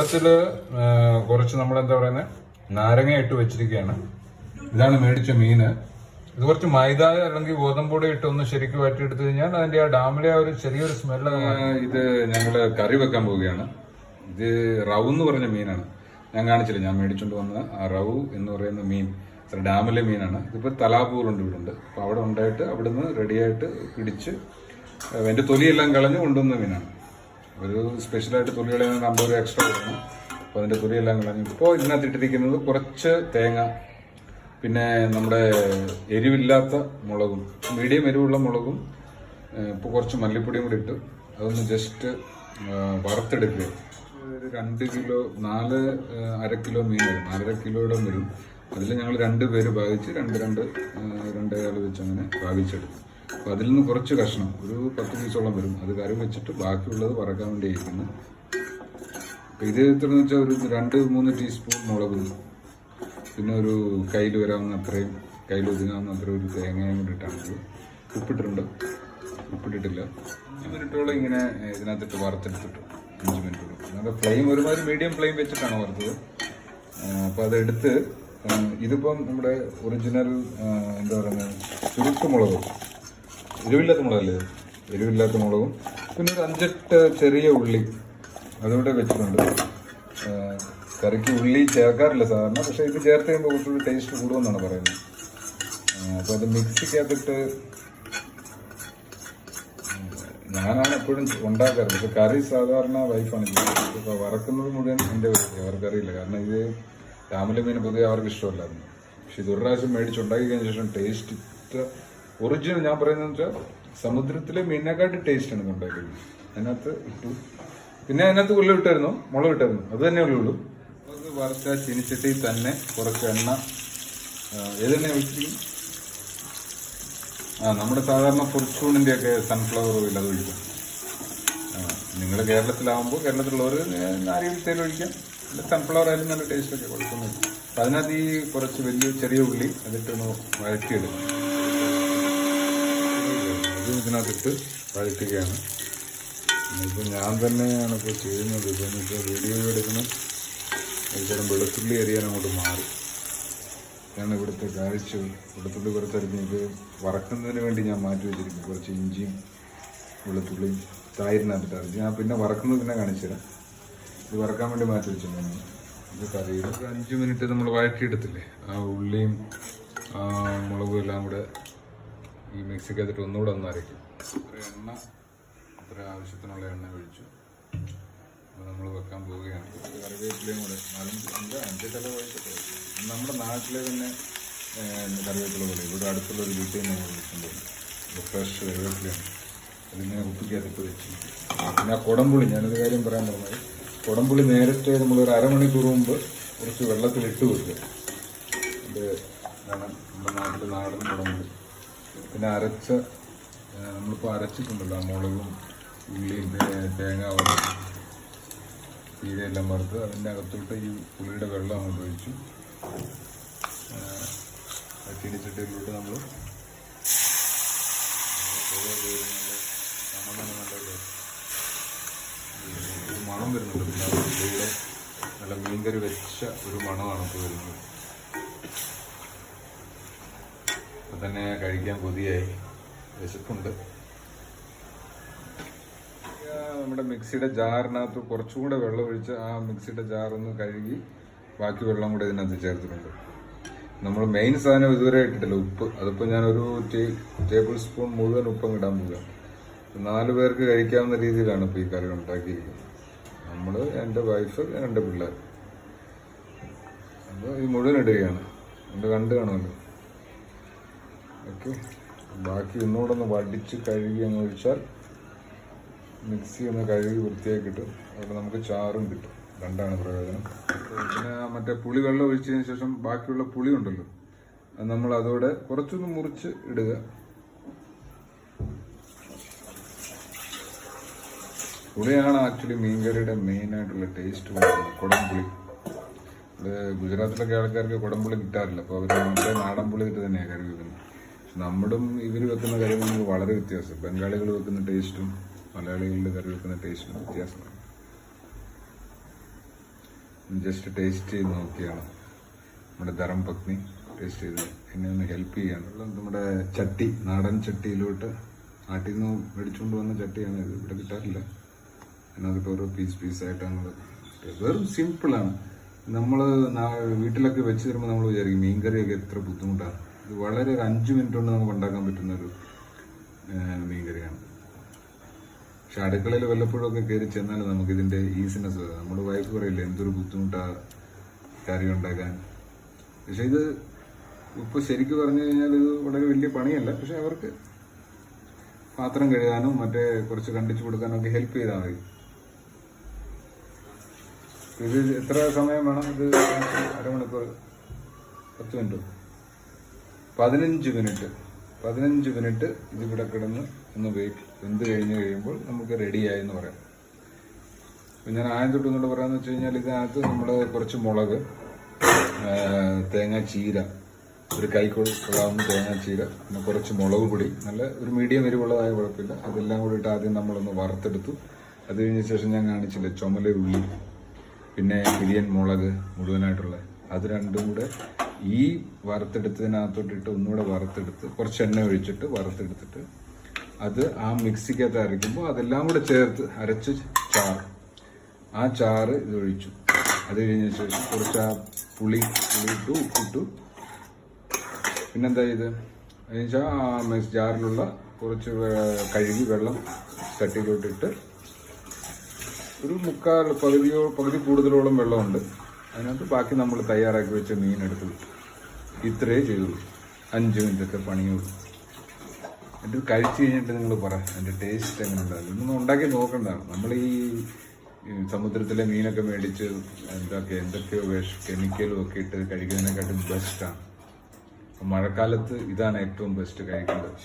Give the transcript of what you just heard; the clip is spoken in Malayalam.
വെള്ളത്തിൽ ആ, കുറച്ച് നമ്മൾ എന്താ പറയുന്നത് നാരങ്ങ ഇട്ട് വെച്ചിരിക്കുകയാണ് ഇതാണ് മേടിച്ച മീന്. ഇത് കുറച്ച് മൈദ അല്ലെങ്കിൽ ഗോതമ്പൊടി ഇട്ടൊന്ന് ശരിക്കും വറ്റിയെടുത്തു കഴിഞ്ഞാൽ അതിന്റെ ആ ഡാമിലെ ആ ഒരു ചെറിയൊരു സ്മെല്ല് ഇത് ഞങ്ങൾ കറി വെക്കാൻ പോവുകയാണ്. ഇത് റവ് എന്ന് പറഞ്ഞ മീനാണ്. ഞാൻ കാണിച്ചില്ല ഞാൻ മേടിച്ചോണ്ട് വന്ന ആ റവ് എന്ന് പറയുന്ന മീൻ ഡാമിലെ മീനാണ്. ഇതിപ്പോൾ തലാപൂറുണ്ട് ഇവിടെ ഉണ്ട് അപ്പോൾ അവിടെ ഉണ്ടായിട്ട് അവിടുന്ന് റെഡിയായിട്ട് പിടിച്ച് അതിന്റെ തൊലിയെല്ലാം കളഞ്ഞ് കൊണ്ടുവന്ന മീനാണ്. ഒരു സ്പെഷ്യലായിട്ട് കളയാൻ അമ്പത് രൂപ എക്സ്ട്രാ കൊടുക്കണം അപ്പോൾ അതിന്റെ തൊലിയെല്ലാം കളഞ്ഞു. ഇപ്പോൾ ഇതിനകത്ത് ഇട്ടിരിക്കുന്നത് കുറച്ച് തേങ്ങ പിന്നെ നമ്മുടെ എരിവില്ലാത്ത മുളകും മീഡിയം എരിവുള്ള മുളകും ഇപ്പോൾ കുറച്ച് മല്ലിപ്പൊടിയും കൂടി ഇട്ട്. അതൊന്ന് ജസ്റ്റ് വറുത്തെടുക്കുക. രണ്ട് കിലോ നാല് അര കിലോ മീൻ വരും. നാലര കിലോയുടെ വരും അതിൽ ഞങ്ങൾ രണ്ട് പേര് ഭാഗിച്ച് രണ്ട് രണ്ട് രണ്ടേ രണ്ടേകാൽ വെച്ച് അങ്ങനെ ഭാഗിച്ചെടുക്കും. അപ്പോൾ അതിൽ നിന്ന് കുറച്ച് കഷ്ണം ഒരു പത്ത് പീസോളം വരും. അത് കറി വെച്ചിട്ട് ബാക്കിയുള്ളത് വറക്കാൻ വേണ്ടി ഇരിക്കുന്നു. ഇത് എത്രയെന്ന് വെച്ചാൽ ഒരു രണ്ട് മൂന്ന് ടീസ്പൂൺ മുളക് പിന്നെ ഒരു കയ്യിൽ വരാവുന്ന അത്രയും കയ്യിൽ ഒതുങ്ങാവുന്ന അത്രയും ഒരു തേങ്ങയും കൂടി ഇട്ടാണ് ഇത് ഉപ്പിട്ടിട്ടുണ്ട്. ഉപ്പിട്ടിട്ടില്ല. മിനിറ്റോളം ഇങ്ങനെ ഇതിനകത്തിട്ട് വറുത്തെടുത്തിട്ടു. അഞ്ച് മിനിറ്റോളം. അതായത് ഫ്ലെയിം ഒരുമാതിരി മീഡിയം ഫ്ലെയിം വെച്ചിട്ടാണ് വറുത്തത്. അപ്പോൾ അതെടുത്ത് ഇതിപ്പം നമ്മുടെ ഒറിജിനൽ എന്താ പറയുന്നത് ചുരുക്ക് മുളക് എരിവില്ലാത്ത മുളകല്ലേ? എരിവില്ലാത്ത മുളകും. പിന്നെ ഒരു അഞ്ചെട്ട് ചെറിയ ഉള്ളി. അതുകൂടെ വെച്ചിട്ടുണ്ട്. കറിക്ക് ഉള്ളി ചേർക്കാറില്ല സാധാരണ പക്ഷേ ഇത് ചേർത്ത് കഴിയുമ്പോൾ കുറച്ചുകൂടി ടേസ്റ്റ് കൂടുമെന്നാണ് പറയുന്നത്. അപ്പോൾ അത് മിക്സിക്കകത്തിട്ട് ഞാനാണ് എപ്പോഴും ഉണ്ടാക്കാറ്. പക്ഷെ കറി സാധാരണ വൈഫാണ് ചെയ്യുന്നത്. ഇപ്പോൾ വറക്കുന്നത് മുഴുവൻ എന്റെ വീട്ടിൽ അവർക്കറിയില്ല കാരണം ഇത് രാമല മീൻ പൊതുവെ അവർക്ക് ഇഷ്ടമല്ലായിരുന്നു. പക്ഷെ ഒരു പ്രാവശ്യം മേടിച്ചുണ്ടാക്കി കഴിഞ്ഞ ശേഷം ടേസ്റ്റ് ഇത്ര ഒറിജിനൽ ഞാൻ പറയുന്നത് വെച്ചാൽ സമുദ്രത്തിലെ മീനിനെക്കാട്ടി ടേസ്റ്റ് ആണ് ഉണ്ടാക്കിയത് അതിനകത്ത് ഇട്ടു. പിന്നെ അതിനകത്ത് ഉള്ളി ഇട്ടായിരുന്നു. മുളക് ഇട്ടായിരുന്നു. അത് തന്നെ ഉള്ളൂ അത് വറുത്ത ചീനിച്ചട്ടിയിൽ തന്നെ കുറച്ച് എണ്ണ ഏതെണ്ണ ഒഴിച്ചിരിക്കും ആ നമ്മുടെ സാധാരണ ഫോർച്യൂണിന്റെ ഒക്കെ സൺഫ്ലവർ ഓയിൽ അത് ഒഴിക്കും. നിങ്ങൾ കേരളത്തിലാവുമ്പോൾ കേരളത്തിലുള്ളവർ നാരിയിൽ ഒഴിക്കാം. അല്ല സൺഫ്ലവർ ആയാലും നല്ല ടേസ്റ്റ് ഒക്കെ കുഴപ്പമൊന്നുമില്ല അപ്പം അതിനകത്ത് ഈ കുറച്ച് വലിയ ചെറിയ ഉള്ളി അതിട്ടൊന്ന് വഴറ്റിയിടും ഇത് ഇതിനകത്തിട്ട് വഴറ്റുകയാണ് ഇപ്പം ഞാൻ തന്നെയാണ് ഇപ്പോൾ ചെയ്യുന്നത്. ഇപ്പം ഇപ്പോൾ വീഡിയോ എടുക്കണം. ഇത്തരം വെളുത്തുള്ളി അരിയാൻ അങ്ങോട്ട് മാറി. ഞാൻ ഇവിടുത്തെ കാഴ്ച. വെളുത്തുള്ളി കുറച്ചരിഞ്ഞ് ഇത് വറക്കുന്നതിന് വേണ്ടി ഞാൻ മാറ്റി വെച്ചിരിക്കുന്നു. കുറച്ച് ഇഞ്ചിയും വെളുത്തുള്ളിയും തൈരിനകത്തിട്ട് അരിഞ്ഞ് ഞാൻ പിന്നെ വറക്കുന്നത് പിന്നെ കാണിച്ചു തരാം. ഇത് വറക്കാൻ വേണ്ടി മാറ്റി വെച്ചിട്ടുണ്ടായിരുന്നു ഇത് കറിയിൽ അഞ്ച് മിനിറ്റ് നമ്മൾ വഴറ്റിയെടുത്തില്ലേ? ആ ഉള്ളിയും മുളകും എല്ലാം കൂടെ ഈ മിക്സിക്കകത്തിട്ട് ഒന്നുകൂടെ ഒന്ന് അരയ്ക്കും. ഇത്ര എണ്ണ ഇത്ര ആവശ്യത്തിനുള്ള എണ്ണ ഒഴിച്ചു. അപ്പോൾ നമ്മൾ വെക്കാൻ പോവുകയാണ്. കറിവേപ്പിലയും കൂടെ നാലഞ്ച് അഞ്ച് അഞ്ച് വഴിച്ചിട്ട് നമ്മുടെ നാട്ടിലെ തന്നെ കറിവേപ്പില പോലെ. ഇവിടെ അടുത്തുള്ള ഒരു വീട്ടിൽ നിന്ന് വിളിച്ചിട്ടുണ്ട് ഫ്രഷ് കറിവേപ്പിലയാണ്. അതിങ്ങനെ ഉപ്പിക്കകത്തിട്ട് വെച്ച്. പിന്നെ ആ കുടംപുളി ഞാനൊരു കാര്യം പറയാൻ പറഞ്ഞത് കുടംപുളി നേരത്തെ നമ്മൾ ഒരു അരമണിക്കൂർ മുമ്പ് കുറച്ച് വെള്ളത്തിൽ ഇട്ട് ഇത് ആണ് നമ്മുടെ നാട്ടിൽ നാടൻ കുടംപുളി. പിന്നെ അരച്ച നമ്മളിപ്പോൾ അരച്ചിട്ടുണ്ടല്ലോ മുളകും ഉള്ളിയും തേങ്ങ ചീരയെല്ലാം വറുത്ത് അതിന്റെ അകത്തോട്ട് ഈ പുളിയുടെ വെള്ളം അങ്ങോട്ട് ഒഴിച്ചു. ചീനിച്ചട്ടിയിലോട്ട് നമ്മൾ മണം വരുന്നുണ്ട്. പിന്നെ പുളിയുടെ നല്ല മീൻകറി വെച്ച ഒരു മണമാണ് ഇപ്പോൾ വരുന്നത് ഇപ്പം തന്നെ കഴിക്കാൻ കൊതിയായി. വിശപ്പുണ്ട്. നമ്മുടെ മിക്സിയുടെ ജാറിനകത്ത് കുറച്ചും കൂടെ വെള്ളം ഒഴിച്ച് ആ മിക്സിയുടെ ജാറൊന്ന് കഴുകി ബാക്കി വെള്ളം കൂടെ ഇതിനകത്ത് ചേർത്തിട്ടുണ്ട്. നമ്മൾ മെയിൻ സാധനം ഇതുവരെ ഇട്ടിട്ടില്ല ഉപ്പ്. അതിപ്പോൾ ഞാനൊരു ടേബിൾ സ്പൂൺ മുഴുവൻ ഉപ്പും ഇടാൻ പോകുക നാല് പേർക്ക് കഴിക്കാവുന്ന രീതിയിലാണ് ഇപ്പോൾ ഈ കറി ഉണ്ടാക്കിയിരിക്കുന്നത്. നമ്മൾ എന്റെ വൈഫ് രണ്ട് പിള്ളേർ അപ്പോൾ ഈ മുഴുവൻ ഇടുകയാണ്. എന്റെ കണ്ട് കാണുമല്ലോ. ഓക്കെ ബാക്കി ഒന്നുകൂടെ ഒന്ന് വടിച്ച് കഴുകി അങ്ങ് ഒഴിച്ചാൽ മിക്സി ഒന്ന് കഴുകി വൃത്തിയായി കിട്ടും. അവിടെ നമുക്ക് ചാറും കിട്ടും. രണ്ടാണ് പ്രയോജനം. പിന്നെ മറ്റേ പുളി വെള്ളം ഒഴിച്ചതിന് ശേഷം ബാക്കിയുള്ള പുളി ഉണ്ടല്ലോ അത് നമ്മൾ അതോടെ കുറച്ചൊന്ന് മുറിച്ച് ഇടുക. പുളിയാണ് ആക്ച്വലി മീൻകറിയുടെ മെയിൻ ആയിട്ടുള്ള ടേസ്റ്റ് കൊടുക്കുന്നത് കുടംപുളി ഇവിടെ ഗുജറാത്തിലൊക്കെ ആൾക്കാർക്ക് കുടംപുളി കിട്ടാറില്ല. അപ്പോൾ അവർ നാടൻ പുളി ഇട്ട് തന്നെയാണ് കറി വെക്കുന്നത് നമ്മളും ഇവർ വെക്കുന്ന കറി നമുക്ക് വളരെ വ്യത്യാസം. ബംഗാളികൾ വെക്കുന്ന ടേസ്റ്റും മലയാളികളുടെ കറി വെക്കുന്ന ടേസ്റ്റും വ്യത്യാസമാണ്. ജസ്റ്റ് ടേസ്റ്റ് ചെയ്ത് നോക്കിയാണ്. നമ്മുടെ ധരം പത്നി ടേസ്റ്റ് ചെയ്ത് എന്നെ ഒന്ന് ഹെൽപ്പ് ചെയ്യാണ് നമ്മുടെ ചട്ടി നാടൻ ചട്ടിയിലോട്ട് നാട്ടിൽ നിന്ന് മേടിച്ചുകൊണ്ട് വന്ന ചട്ടിയാണ് ഇത്. ഇവിടെ കിട്ടാറില്ല. അതിനകത്ത് ഓരോ പീസ് പീസായിട്ടാണ് വെറും സിമ്പിളാണ്. നമ്മൾ വീട്ടിലൊക്കെ വെച്ച് തരുമ്പോൾ നമ്മൾ വിചാരിക്കും മീൻകറിയൊക്കെ എത്ര ബുദ്ധിമുട്ടാണ്. ഇത് വളരെ ഒരു അഞ്ച് മിനിറ്റ് കൊണ്ട് നമുക്ക് ഉണ്ടാക്കാൻ പറ്റുന്ന ഒരു മീൻകറിയാണ്. പക്ഷെ അടുക്കളയിൽ വല്ലപ്പോഴും ഒക്കെ കയറി ചെന്നാൽ നമുക്ക് ഇതിന്റെ ഈസിനെസ് നമ്മുടെ വൈഫ് പറയില്ല എന്തൊരു ബുദ്ധിമുട്ടാ കറി ഉണ്ടാക്കാൻ. പക്ഷെ ഇത് ഉപ്പ് ശരിക്കും പറഞ്ഞു കഴിഞ്ഞാൽ ഇത് വളരെ വലിയ പണിയല്ല. പക്ഷെ അവർക്ക് പാത്രം കഴുകാനും മറ്റേ കുറച്ച് കണ്ടിച്ചു കൊടുക്കാനും ഒക്കെ ഹെൽപ്പ് ചെയ്താൽ മതി. ഇത് എത്ര സമയം വേണം ഇത് അരമണിക്കൂർ? പത്ത് മിനിറ്റ് പതിനഞ്ച് മിനിറ്റ്. പതിനഞ്ച് മിനിറ്റ് ഇതിവിടെ കിടന്ന് ഒന്ന് വെന്ത് കഴിഞ്ഞ് കഴിയുമ്പോൾ നമുക്ക് റെഡിയായി എന്ന് പറയാം. അപ്പം ഞാൻ ആദ്യം തൊട്ട് എന്നോട് പറയാമെന്ന് വെച്ച് കഴിഞ്ഞാൽ ഇതിനകത്ത് നമ്മൾ കുറച്ച് മുളക് തേങ്ങാ ചീര. ഒരു കൈക്കൊള്ളാവുന്ന തേങ്ങ ചീര പിന്നെ കുറച്ച് മുളക് പൊടി. നല്ല ഒരു മീഡിയം എരിവുള്ളതായ കുഴപ്പമില്ല. അതെല്ലാം കൂടി ഇട്ട് ആദ്യം നമ്മളൊന്ന് വറുത്തെടുത്തു. അത് കഴിഞ്ഞ ശേഷം ഞാൻ കാണിച്ചില്ല ചുമല ഉള്ളി പിന്നെ പിരിയൻ മുളക് മുഴുവനായിട്ടുള്ള. അത് രണ്ടും കൂടെ ഈ വറുത്തെടുത്തതിനകത്തോട്ടിട്ട് ഒന്നുകൂടെ വറുത്തെടുത്ത് കുറച്ച് എണ്ണ ഒഴിച്ചിട്ട് വറുത്തെടുത്തിട്ട് അത് ആ മിക്സിക്കകത്ത് അരയ്ക്കുമ്പോൾ അതെല്ലാം കൂടെ ചേർത്ത് അരച്ച് ചാറ്. ആ ചാറ് ഇത് ഒഴിച്ചു. അത് കഴിഞ്ഞ ശേഷം കുറച്ച് ആ പുളി പുളിയിട്ടു ഉപ്പിട്ടു. പിന്നെന്താ ചെയ്ത്? എന്നുവെച്ചാൽ ആ മിക്സ് ജാറിലുള്ള കുറച്ച് കഴുകി വെള്ളം ചട്ടിയിലോട്ടിട്ട് ഒരു മുക്കാൽ പകുതിയോ പകുതി കൂടുതലോളം വെള്ളമുണ്ട്. അതിനകത്ത് ബാക്കി നമ്മൾ തയ്യാറാക്കി വെച്ച മീൻ എടുത്ത് വിട്ടു ഇത്രേ ചെയ്തുള്ളൂ. അഞ്ച് മിനിറ്റത്തെ പണിയുള്ളൂ. എന്നിട്ട് കഴിച്ച് കഴിഞ്ഞിട്ട് നിങ്ങൾ പറ അതിന്റെ ടേസ്റ്റ് എങ്ങനെ ഉണ്ടാകും ഇതൊന്നും ഉണ്ടാക്കി നോക്കണ്ടാണ് നമ്മൾ ഈ സമുദ്രത്തിലെ മീനൊക്കെ മേടിച്ച് എന്തൊക്കെ എന്തൊക്കെയോ വിഷ കെമിക്കലും ഒക്കെ ഇട്ട് കഴിക്കുന്നതിനെക്കാട്ടും ബെസ്റ്റാണ് മഴക്കാലത്ത് ഇതാണ് ഏറ്റവും ബെസ്റ്റ് കഴിക്കേണ്ടത്.